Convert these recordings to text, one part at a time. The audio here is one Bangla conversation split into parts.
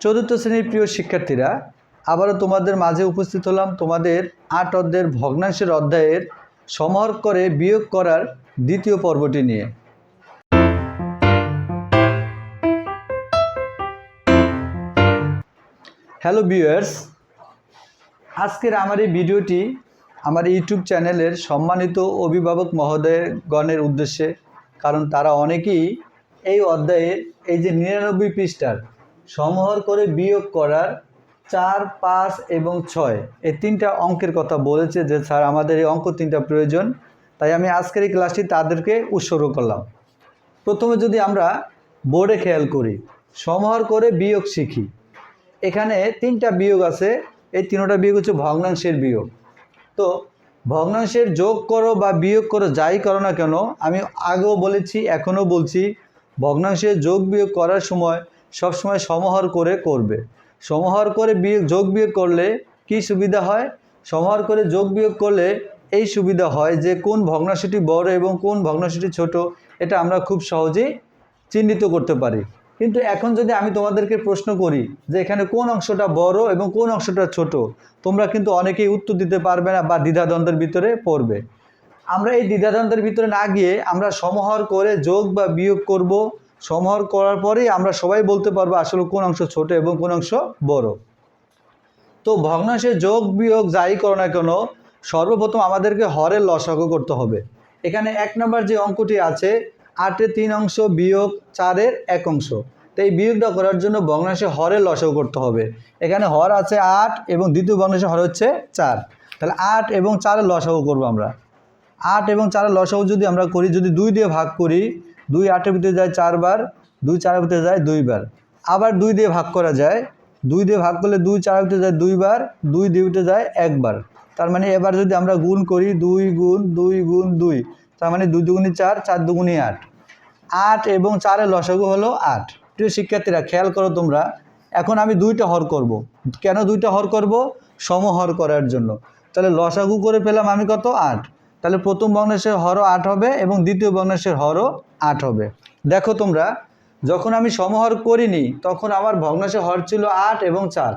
চতুর্থ শ্রেণির প্রিয় শিক্ষার্থীরা, আবারও তোমাদের মাঝে উপস্থিত হলাম তোমাদের আট অধ্যায়ের ভগ্নাংশের অধ্যায়ের সমাহার করে বিয়োগ করার দ্বিতীয় পর্বটি নিয়ে। হ্যালো ভিউয়ার্স আজকের আমার এই ভিডিওটি আমার ইউটিউব চ্যানেলের সম্মানিত অভিভাবক মহোদয়গণের উদ্দেশ্যে, কারণ তারা অনেকেই এই অধ্যায়ের এই যে নিরানব্বই পৃষ্ঠার সমাহার করে বিয়োগ করার চার, পাঁচ এবং ছয়। এই তিনটা অঙ্কের কথা বলেছে যে, স্যার, আমাদের এই অঙ্ক তিনটা প্রয়োজন। তাই আমি আজকের এই ক্লাসটি তাদেরকে উৎসর্গ করলাম। প্রথমে যদি আমরা বোর্ডে খেয়াল করি, সমাহার করে বিয়োগ শিখি। এখানে তিনটা বিয়োগ আছে। এই তিনটা বিয়োগ হচ্ছে ভগ্নাংশের বিয়োগ। তো, ভগ্নাংশের যোগ করো বা বিয়োগ করো, যাই করো না কেন, আমি আগেও বলেছি, এখনও বলছি, ভগ্নাংশের যোগ বিয়োগ করার সময় সবসময় সমাহার করে করবে। সমাহার করে বিয়োগ যোগ বিয়োগ করলে কি সুবিধা হয়? সমাহার করে যোগ বিয়োগ করলে এই সুবিধা হয় যে, কোন ভগ্নাংশটি বড় এবং কোন ভগ্নাংশটি ছোট, এটা আমরা খুব সহজেই চিহ্নিত করতে পারি। কিন্তু এখন যদি আমি তোমাদেরকে প্রশ্ন করি যে, এখানে কোন অংশটা বড় এবং কোন অংশটা ছোট, তোমরা কিন্তু অনেকেই উত্তর দিতে পারবে না বা দ্বিধাদ্বন্দ্বের ভিতরে পড়বে। আমরা এই দ্বিধাদ্বন্দ্বের ভিতরে না গিয়ে আমরা সমাহার করে যোগ বা বিয়োগ করব সমাহার করার পরেই আমরা সবাই বলতে পারব আসলে কোন অংশ ছোট এবং কোন অংশ বড়। তো ভগ্নাংশে যোগ বিয়োগ যাই করো না কেন, সর্বপ্রথম আমাদেরকে হরের লসাগু করতে হবে। এখানে এক নম্বর যে অঙ্কটি আছে আটের তিন অংশ বিয়োগ চারের এক অংশ। তো এই বিয়োগটা করার জন্য ভগ্নাংশে হরের লসাগু করতে হবে। এখানে হর আছে আট এবং দ্বিতীয় ভগ্নাংশে হর হচ্ছে চার। তাহলে আট এবং চারের লসাগু করব আমরা। আট এবং চারের লসাগু যদি আমরা করি, যদি দুই দিয়ে ভাগ করি দুই আটের ভিতরে যায় চারবার, দুই চারের ভিতরে যায় দুইবার। আবার দুই দিয়ে ভাগ করা যায়। দুই দিয়ে ভাগ করলে দুই চারের ভিতরে যায় দুইবার, দুই দিয়ে যায় একবার। তার মানে এবার যদি আমরা গুণ করি দুই গুণ দুই গুণ, দুই, তার মানে দুই দুগুণি চার চার দুগুণি আট। আট এবং চারের লসাগু হলো আট। প্রিয় শিক্ষার্থীরা, খেয়াল করো তোমরা, এখন আমি দুইটা হর করব। কেন দুইটা হর করব? সমহর করার জন্য। তাহলে লসাগু করে পেলাম আমি কত? আট। তাহলে প্রথম ভগ্নাংশের হরও আট হবে এবং দ্বিতীয় ভগ্নাংশের হরও আট হবে। দেখো তোমরা, যখন আমি সমহর করিনি, তখন আমার ভগ্নাংশের হর ছিল আট এবং চার।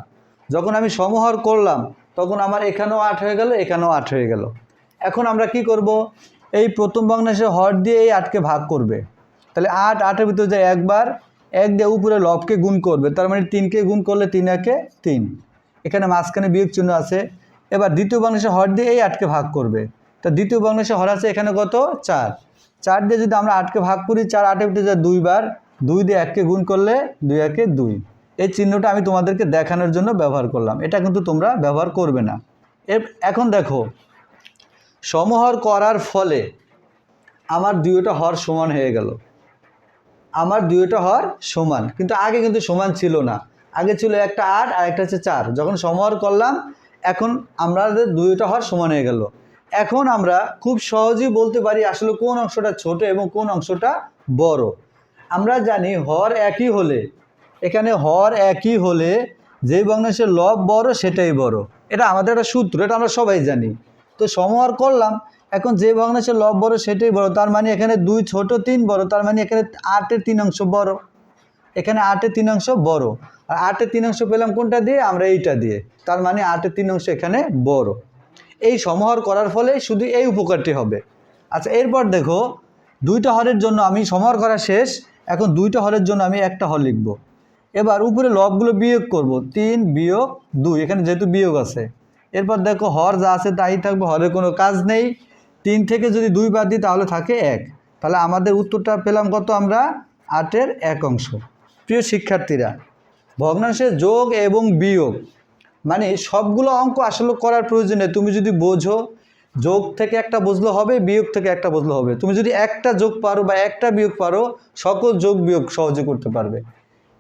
যখন আমি সমহর করলাম, তখন আমার এখানেও আট হয়ে গেল, এখানেও আট হয়ে গেল। এখন আমরা কি করব? এই প্রথম ভগ্নাংশের হর দিয়ে এই আটকে ভাগ করবে। তাহলে আট, আটের ভিতরে যায় একবার, এক দিয়ে উপরে লবকে গুণ করবে, তার মানে তিনকে গুণ করলে তিন একে তিন। এখানে মাঝখানে বিয়োগ চিহ্ন আছে। এবার দ্বিতীয় ভগ্নাংশে হর দিয়ে এই আটকে ভাগ করবে। তা দ্বিতীয় ভগ্নাংশে হর আছে এখানে কত? চার। চার দিয়ে যদি আমরা আটকে ভাগ করি, চার আটের ভিতরে যায় দুইবার দুই দিয়ে এককে গুণ করলে দুই একে দুই। এই চিহ্নটা আমি তোমাদেরকে দেখানোর জন্য ব্যবহার করলাম। এটা কিন্তু তোমরা ব্যবহার করবে না। এখন দেখো, সমহর করার ফলে আমার দুইটা হর সমান হয়ে গেল। আমার দুইটা হর সমান। কিন্তু আগে কিন্তু সমান ছিল না। আগে ছিল একটা আট আর একটা হচ্ছে চার। যখন সমহর করলাম, এখন আমাদের দুইটা হর সমান হয়ে গেল। এখন আমরা খুব সহজেই বলতে পারি আসলে কোন অংশটা ছোট এবং কোন অংশটা বড়। আমরা জানি হর একই হলে, এখানে হর একই হলে যে ভগ্নাংশের লব বড় সেটাই বড়। এটা আমাদের একটা সূত্র, এটা আমরা সবাই জানি। তো সমহার করলাম, এখন যে ভগ্নাংশের লব বড় সেটাই বড়, তার মানে এখানে দুই ছোট তিন বড়, তার মানে এখানে আটের তিন অংশ বড়। এখানে আটের তিন অংশ বড়। আর আটের তিন অংশ পেলাম কোনটা দিয়ে? আমরা এইটা দিয়ে। তার মানে আটের তিন অংশ এখানে বড়। এই সমাহার করার ফলে শুধু এই উপকারটি হবে। আচ্ছা এরপর দেখো, দুইটা হরের জন্য আমি সমাহার করা শেষ, এখন দুইটা হরের জন্য আমি একটা হর লিখব। এবার উপরে লবগুলো বিয়োগ করব, তিন বিয়োগ দুই, এখানে যেহেতু বিয়োগ আছে। এরপর দেখো, হর যা আছে তাই থাকবে, হরের কোনো কাজ নেই। তিন থেকে যদি দুই বাদ দিই, তাহলে থাকে এক। তাহলে আমাদের উত্তরটা পেলাম কত আমরা? আটের এক অংশ। প্রিয় শিক্ষার্থীরা, ভগ্নাংশের যোগ এবং বিয়োগ মানে সবগুলো অঙ্ক আসলে করার প্রয়োজনে তুমি যদি বোঝো, যোগ থেকে একটা বুঝলে হবে, বিয়োগ থেকে একটা বুঝলে হবে। তুমি যদি একটা যোগ পারো বা একটা বিয়োগ পারো, সকল যোগ বিয়োগ সহজে করতে পারবে।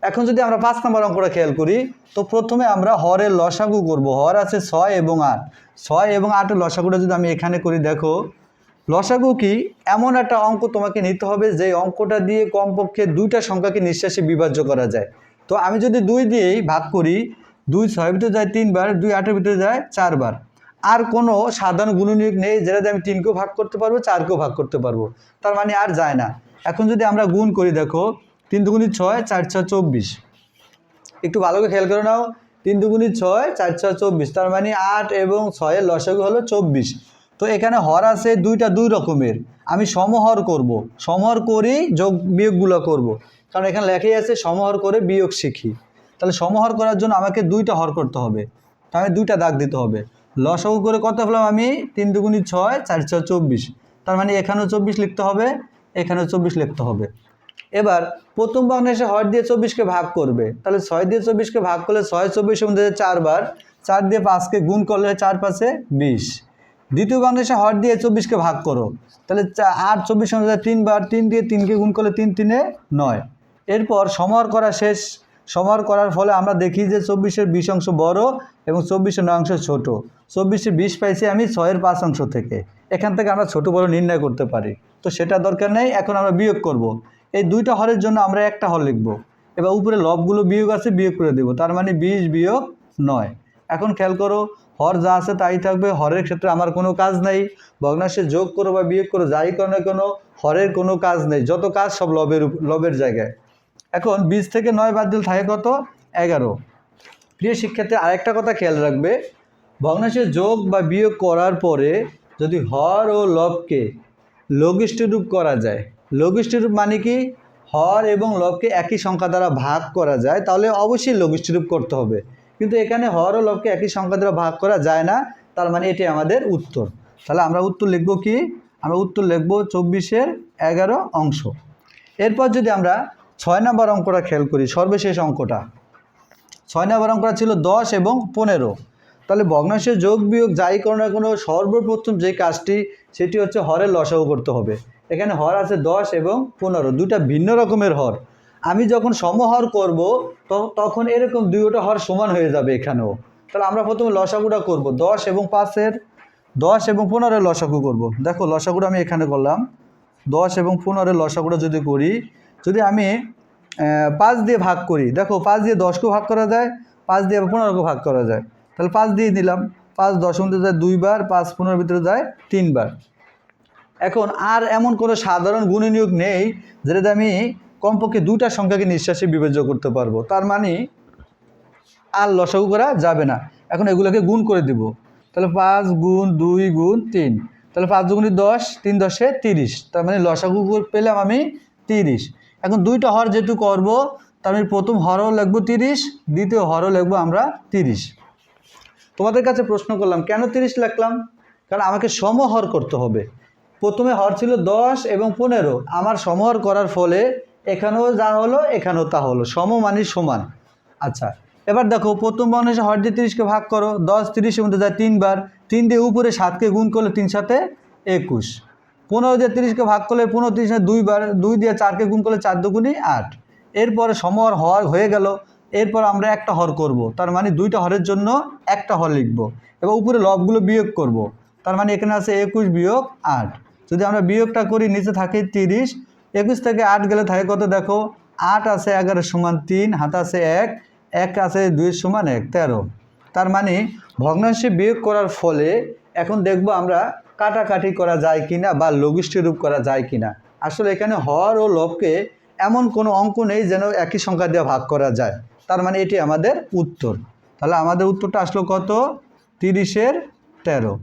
এখন যদি আমরা পাঁচ নম্বর অঙ্কটা খেয়াল করি, তো প্রথমে আমরা হরের লসাগু করব। হর আছে ছয় এবং আট। ছয় এবং আটের লসাগুটা যদি আমি এখানে করি, দেখো, লসাগু কি? এমন একটা অঙ্ক তোমাকে নিতে হবে যে অঙ্কটা দিয়ে কমপক্ষে দুইটা সংখ্যাকে নিঃশ্বাসে বিভাজ্য করা যায়। তো আমি যদি দুই দিয়েই ভাগ করি দুই ছয়ের ভিতরে যায় তিনবার, দুই আটের ভিতরে যায় চারবার। আর কোনো সাধারণ গুণনীয়ক নেই, যেটা দিয়ে আমি তিনকেও ভাগ করতে পারব, চারকেও ভাগ করতে পারব। তার মানে আর যায় না। এখন যদি আমরা গুণ করি, দেখো, তিন দুগুণি ছয়, চার ছয় চব্বিশ। একটু ভালো করে খেয়াল করে নাও, তিন দুগুণি ছয়, চার ছয় চব্বিশ। তার মানে আট এবং ছয়ের লসাগু হলো চব্বিশ। তো এখানে হর আছে দুইটা দুই রকমের। আমি সমহর করব। সমহর করেই যোগ বিয়োগগুলো করব। কারণ এখানে লেখাই আছে, সমহর করে বিয়োগ শিখি। তাহলে সমহর করার জন্য আমাকে দুইটা হর করতে হবে। তাহলে দুইটা দাগ দিতে হবে। লসাগু করে কত পেলাম আমি? তিন দুগুণি ছয়, চার ছয় চব্বিশ। তার মানে এখানেও চব্বিশ লিখতে হবে, এখানেও চব্বিশ লিখতে হবে। এবার প্রথম বাংলাদেশে হর দিয়ে চব্বিশকে ভাগ করবে। তাহলে ছয় দিয়ে চব্বিশকে ভাগ করলে ছয় চব্বিশের মধ্যে চারবার চার দিয়ে পাঁচকে গুণ করলে চার পাঁচে বিশ। দ্বিতীয় বাংলাদেশে হর দিয়ে চব্বিশকে ভাগ করো। তাহলে আট চব্বিশ মধ্যে তিনবার, তিন দিয়ে তিনকে গুণ করলে তিন তিনে নয়। এরপর সমর করা শেষ। সমর করার ফলে আমরা দেখি যে চব্বিশের বিশ অংশ বড় এবং চব্বিশের নয় অংশ ছোট। চব্বিশে বিশ পাইছি আমি ছয়ের পাঁচ অংশ থেকে। এখান থেকে আমরা ছোট বড় নির্ণয় করতে পারি। তো সেটা দরকার নেই, এখন আমরা বিয়োগ করব। এই দুইটা হরের জন্য আমরা একটা হর লিখব। এবার উপরে লবগুলো বিয়োগ আছে, বিয়োগ করে দেব। তার মানে বিশ বিয়োগ নয়। এখন খেয়াল করো, হর যা আছে তাই থাকবে। হরের ক্ষেত্রে আমার কোনো কাজ নেই। ভগ্নাংশে যোগ করো বা বিয়োগ করো, যাই করো না কোনো, হরের কোনো কাজ নেই। যত কাজ সব লবের লবের জায়গায়। এখন বিশ থেকে নয় বাদ দিলে থাকে কত? এগারো। প্রিয় শিক্ষার্থী, আরেকটা কথা খেয়াল রাখবে। ভগ্নাংশে যোগ বা বিয়োগ করার পরে যদি হর ও লবকে লঘিষ্ঠ রূপ করা যায় লঘিষ্ঠ রূপ মানে কি? হর এবং লবকে একই সংখ্যা দ্বারা ভাগ করা যায়, তাহলে অবশ্যই লঘিষ্ঠ রূপ করতে হবে। কিন্তু এখানে হর ও লবকে একই সংখ্যা দ্বারা ভাগ করা যায় না, তার মানে এটি আমাদের উত্তর। তাহলে আমরা উত্তর লিখব কি? আমরা উত্তর লিখব চব্বিশের এগারো অংশ। এরপর যদি আমরা ছয় নম্বর অঙ্কটা খেয়াল করি, সর্বশেষ অঙ্কটা। ছয় নম্বর অঙ্কটা ছিল দশ এবং পনেরো। তাহলে ভগ্নাংশের যোগ বিয়োগ যাই করো না কোনো, সর্বপ্রথম যে কাজটি, সেটি হচ্ছে হরের লসাগু করতে হবে। এখানে হর আছে দশ এবং পনেরো দুটা ভিন্ন রকমের হর। আমি যখন সমহর করব তখন এরকম দুইটা হর সমান হয়ে যাবে এখানেও। তাহলে আমরা প্রথমে লসাগুটা করব, দশ এবং পাঁচের, দশ এবং পনেরোর লসাগু করব। দেখো লসাগুটা আমি এখানে করলাম। দশ এবং পনেরোর লসাগুটা যদি করি যদি আমি পাঁচ দিয়ে ভাগ করি, দেখো পাঁচ দিয়ে দশকেও ভাগ করা যায়, পাঁচ দিয়ে আবার পনেরোকেও ভাগ করা যায়। তাহলে পাঁচ দিয়ে নিলাম, পাঁচ দশ মধ্যে যায় দুইবার, পাঁচ পনেরোর ভিতরে যায় তিনবার। এখন আর এমন কোনো সাধারণ গুণনীয়োগ নেই যেটাতে আমি কমপক্ষে দুটা সংখ্যাকে নিঃশ্বাসে বিবেচ্য করতে পারব। তার মানে আর লসাগু করা যাবে না। এখন এগুলোকে গুণ করে দিব। তাহলে পাঁচ গুণ দুই গুণ তিন। তাহলে পাঁচ দুগুণি দশ, তিন দশে তিরিশ। তার মানে লসাগু পেলাম আমি তিরিশ। এখন দুইটা হর যেহেতু করব, তার মানে প্রথম হরও লিখব তিরিশ, দ্বিতীয় হরও লিখব আমরা তিরিশ। তোমাদের কাছে প্রশ্ন করলাম, কেন তিরিশ লিখলাম? কারণ আমাকে সমহর করতে হবে। প্রথমে হর ছিল দশ এবং পনেরো, আমার সমহর করার ফলে এখানেও যা হলো, এখানেও তা হলো সম মানে সমান। আচ্ছা এবার দেখো, প্রথম বাংলাদেশে হর দিয়ে তিরিশকে ভাগ করো, দশ তিরিশের মধ্যে যায় তিনবার, তিন দিয়ে উপরে সাতকে গুণ করলে তিন সাথে একুশ। পনেরো দিয়ে তিরিশকে ভাগ করলে পনেরো, তিরিশে দুইবার, দুই দিয়ে চারকে গুণ করলে চার দুগুণই আট। এরপরে সমহর হর হয়ে গেল। এরপর আমরা একটা হর করব। তার মানে দুইটা হরের জন্য একটা হর লিখব। এবার উপরে লবগুলো বিয়োগ করব। তার মানে এখানে আছে একুশ বিয়োগ আট। যদি আমরা বিয়োগটা করি, নিচে থাকে তিরিশ। একুশ থেকে আট গেলে থাকে কত দেখো? আট আছে এগারো সমান তিন, হাত আছে এক এক আছে দুইয়ের সমান এক, তেরো। তার মানে ভগ্নাংশে বিয়োগ করার ফলে এখন দেখব আমরা কাটাকাটি করা যায় কিনা বা লঘিষ্ঠ রূপ করা যায় কিনা। আসলে এখানে হর ও লবকে এমন কোনো অঙ্ক নেই যেন একই সংখ্যা দিয়ে ভাগ করা যায়। তার মানে এটি আমাদের উত্তর। তাহলে আমাদের উত্তরটা আসলো কত? তিরিশের তেরো।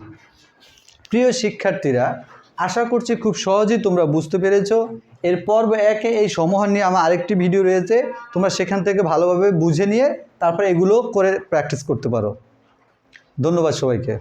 প্রিয় শিক্ষার্থীরা, আশা করছি খুব সহজেই তোমরা বুঝতে পেরেছ। এর পর্ব একে এই সমূহ নিয়ে আমার আরেকটি ভিডিও রয়েছে। তোমরা সেখান থেকে ভালোভাবে বুঝে নিয়ে তারপরে এগুলো করে প্র্যাকটিস করতে পারো। ধন্যবাদ সবাইকে।